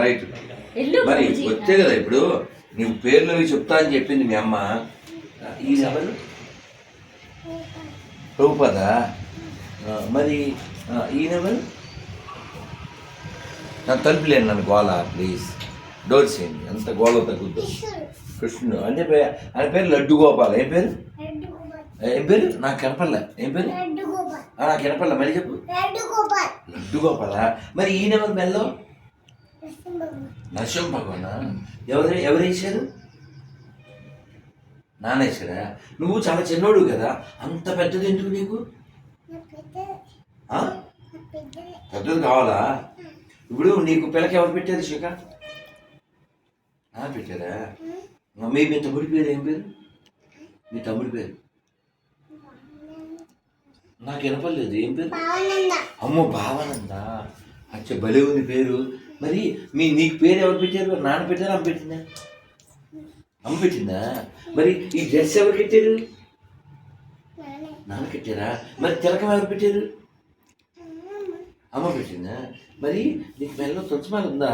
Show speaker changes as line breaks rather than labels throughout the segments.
Right మరి. వచ్చే కదా ఇప్పుడు. నీవు పేర్లు అవి చెప్తా అని చెప్పింది మీ అమ్మ. ఈ ఎవరు? ప్రభుపద మరి ఈయనెవరు నా తలుపులేను నన్ను గోళ ప్లీజ్ డోర్ చేయండి ఎంత గోళ తగ్గుద్దు. కృష్ణుడు. అంటే పే- ఆయన పేరు లడ్డు గోపాల్. ఏం పేరు? ఏం పేరు? నాకు కనపడలే. ఏం పేరు? నాకు కనపడలే. మళ్ళీ చెప్పు. లడ్డు గోపాల. మరి ఈయనెవరు మెల్లో? నరసింహ భగవానా? ఎవరు ఎవరు వేసారు నానేశ్వరా నువ్వు చాలా చిన్నోడు కదా అంత పెద్దది ఎందుకు నీకు? పెద్దది కావాలా? ఇప్పుడు నీకు పిల్లకి ఎవరు పెట్టారు శిఖ? పెట్టారా? మీ మీ తమ్ముడి పేరు ఏం పేరు? మీ తమ్ముడి పేరు? నాకు వినపడలేదు ఏం పేరు? అమ్మో భావనంద. అచ్చ భలే ఉంది పేరు. మరి మీ నీకు పేరు ఎవరు పెట్టారు? నాన్న పెట్టారా? అమ్మ పెట్టిందా? అమ్మ పెట్టిందా? మరి ఈ డ్రెస్ ఎవరు పెట్టారు నాన్న పెట్టారా మరి తిలకం ఎవరు పెట్టారు? అమ్మ పెట్టిందా? మరి నీకు మెల్ల తులసిమాల ఉందా?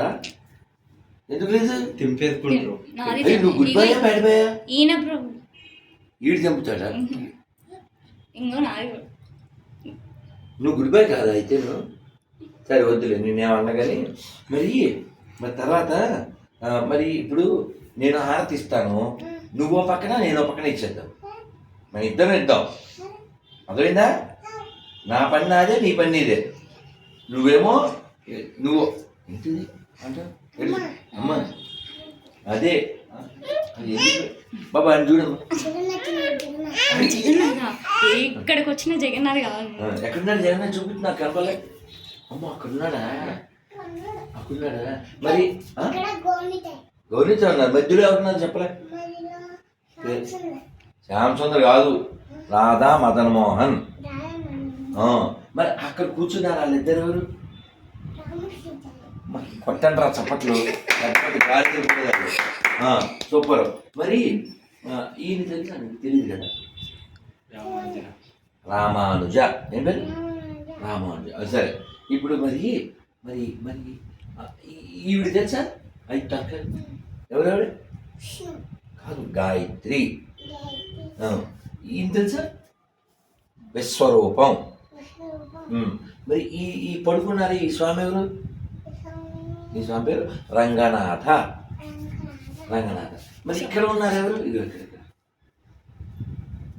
ఎందుకు లేదు?
తింపేసుకుంటారు.
నువ్వు గుడ్ బాయ్ బ్యాడ్ బాయా ఈడు చంపుతాడా
ఇంకో నాది
నువ్వు గుడ్ బై కాదా అయితే నువ్వు? సరే వద్దులే నేనేమన్నా కానీ మరి మరి తర్వాత మరి ఇప్పుడు నేను హారతి ఇస్తాను. నువ్వు పక్కన నేను పక్కన ఇచ్చేద్దాం. మన ఇద్దరం ఇద్దాం. అర్థమైందా? నా పని నాదే నీ పని నీదే. నువ్వేమో నువ్వు ఏంటిది? అంట అమ్మ అదే? బాబా అని చూడమ్మా
జగన్నాథ ఇక్కడికి వచ్చిన జగన్నాథ్ కావాలి.
ఎక్కడున్నాడు జగన్ చూపించి నాకు అమ్మ అక్కడున్నాడా? అక్కడున్నాడా. మరి? గౌరీతో ఉన్నారు మధ్యలో ఎవరున్నారు చెప్పలే? శ్యామ్ సుందర్ కాదు. రాధా మదన్ మోహన్. మరి అక్కడ కూర్చున్నారు వాళ్ళిద్దరు ఎవరు? మరి కొట్టండి రా చప్పట్లు గాలి సూపర్. మరి ఈయన తెలుసా? నీకు తెలియదు కదా? రామానుజ. ఏం పేరు? రామానుజ. సరే. ఇప్పుడు మరి మరి మరి ఈవిడ తెలుసా? ఐదు టాకర్ ఎవరెవరు? కాదు గాయత్రి. ఈయన తెలుసా? విశ్వరూపం. మరి ఈ ఈ పడుకున్నారు ఈ స్వామి ఎవరు? ఈ స్వామి పేరు రంగనాథ. రంగనాథ. మరి ఇక్కడ ఉన్నారు ఎవరు? ఇది ఇక్కడ.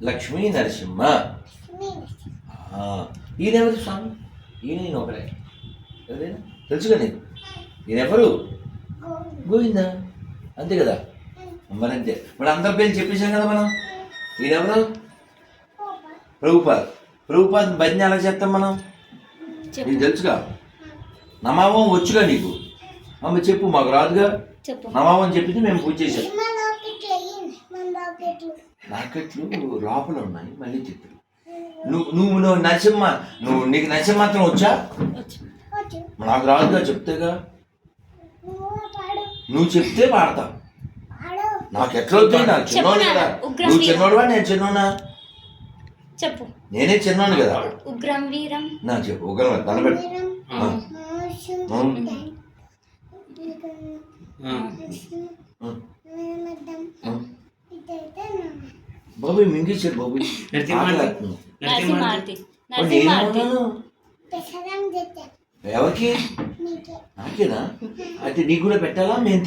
లక్ష్మీ నరసింహ. ఆ, ఈయన ఎవరు స్వామి? ఈయన ఈయన ఒకరే ఎవరైనా? తెలుసుగా నీకు? ఈయన ఎవరు? గోవిందా? అంతే కదా? మరి అంతే. మరి అందరి పేరు చెప్పేశాం కదా మనం. ఈయన ఎవరు? ప్రభుపాద్. ప్రభుపాద్ భజన ఎలా చేస్తాం మనం? నీకు తెలుసుగా? నమామం వచ్చుగా నీకు? అమ్మ చెప్పు మాకు రాదుగా?
చెప్పు.
నమామం చెప్పింది మేము పూజ చేసాం నాకెట్లు లోపల ఉన్నాయి మళ్ళీ చెప్పు నువ్వు నువ్వు నువ్వు నరసింహ నువ్వు నీకు నరసింహ మాత్రం వచ్చా?
వచ్చు.
నాకు రాదుగా చెప్తేగా. నువ్వు చెప్తే పాడతా. నాకు ఎట్లా అవుతుంది నాకు చిన్నోడు
చెప్పు
కదా
నాన్న, ఉగ్రం
నువ్వు. చిన్నోడువా నేను చిన్నోనా
చెప్పు.
నేనే చిన్నోడు కదా.
ఉగ్రం వీరం.
నా చెప్పు ఉగ్రం తలబెట్టు. బాబు మింగేశారు బాబు.
నరసింహార్తి.
నరసింహార్తి?
ఎవరికి? నాకేనా? అయితే నీకు కూడా పెట్టాలా? మేము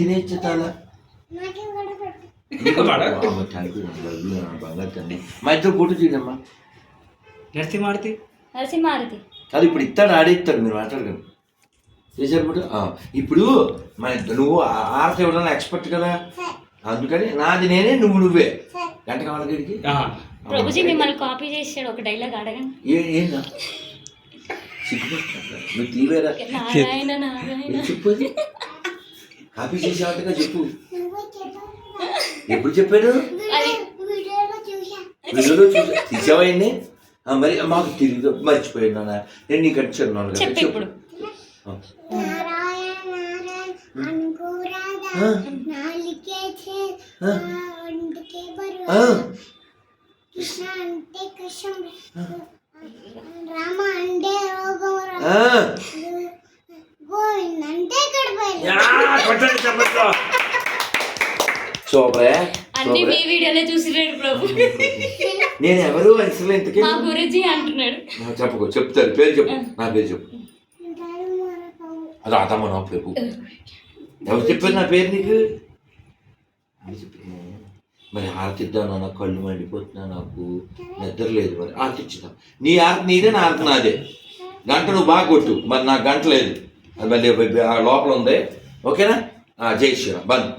తండ్రి మా ఇద్దరు ఫోటో తీయడమ్మా
నరసింహార్తి
నరసింహారతి
అది ఇప్పుడు ఇస్తాడు ఆడిస్తాడు మీరు మాట్లాడకండి. చేశారు ఇప్పుడు? ఆ, ఇప్పుడు మన నువ్వు ఆ- ఆరతి ఇవ్వడంలో ఎక్స్పర్ట్ కదా? అందుకని నాది నేనే నువ్వు నువ్వే. గంట కావాలి గడికి
ఆ.
ప్రభుజీ మిమ్మల్ని కాపీ చేసాడు ఒక డైలాగ్ అడగండి.
ఏ ఏందా? నువ్వు తీవేరా చెప్పు కాపీ చేసేవాటిగా చెప్పు. ఎప్పుడు చెప్పాడు
అది.
వీడియోలో చూసా తీసావా ఆ, మరి మాకు తిరిగి మర్చిపోయాను నాన్న నేను నీకు
చెప్పు ఇప్పుడు.
కృష్ణ అంటే కృష్ణ రామ అంటే రోగం.
ఆ.
గోవింద అంటే కడప.
యా, కొట్టండి చప్పట్లో సూపరే
అన్ని
సూపరే
మీ వీడియోలో చూసినాడు ప్రభు.
నేను ఎవరు అసలు ఇంతకీ
మా గురుజీ అంటున్నాడు.
చెప్పుకో చెప్తారు పేరు చెప్పు. నా పేరు చెప్పు. రాధమ్మ నా పేరు ఎవరు చెప్పారు నా పేరు నీకు? అని చెప్పింది. మరి హారతిద్దాం అన్న కళ్ళు మండిపోతున్నా నాకు నిద్ర లేదు మరి. హారతి నీ హారతి నీదే నా హారతి నాదే. గంట నువ్వు బాగా కొట్టు. మరి నాకు గంట లేదు. అది మళ్ళీ ఆ లోపల ఉంది. ఓకేనా? జై శ్రీరామ్. బంద్.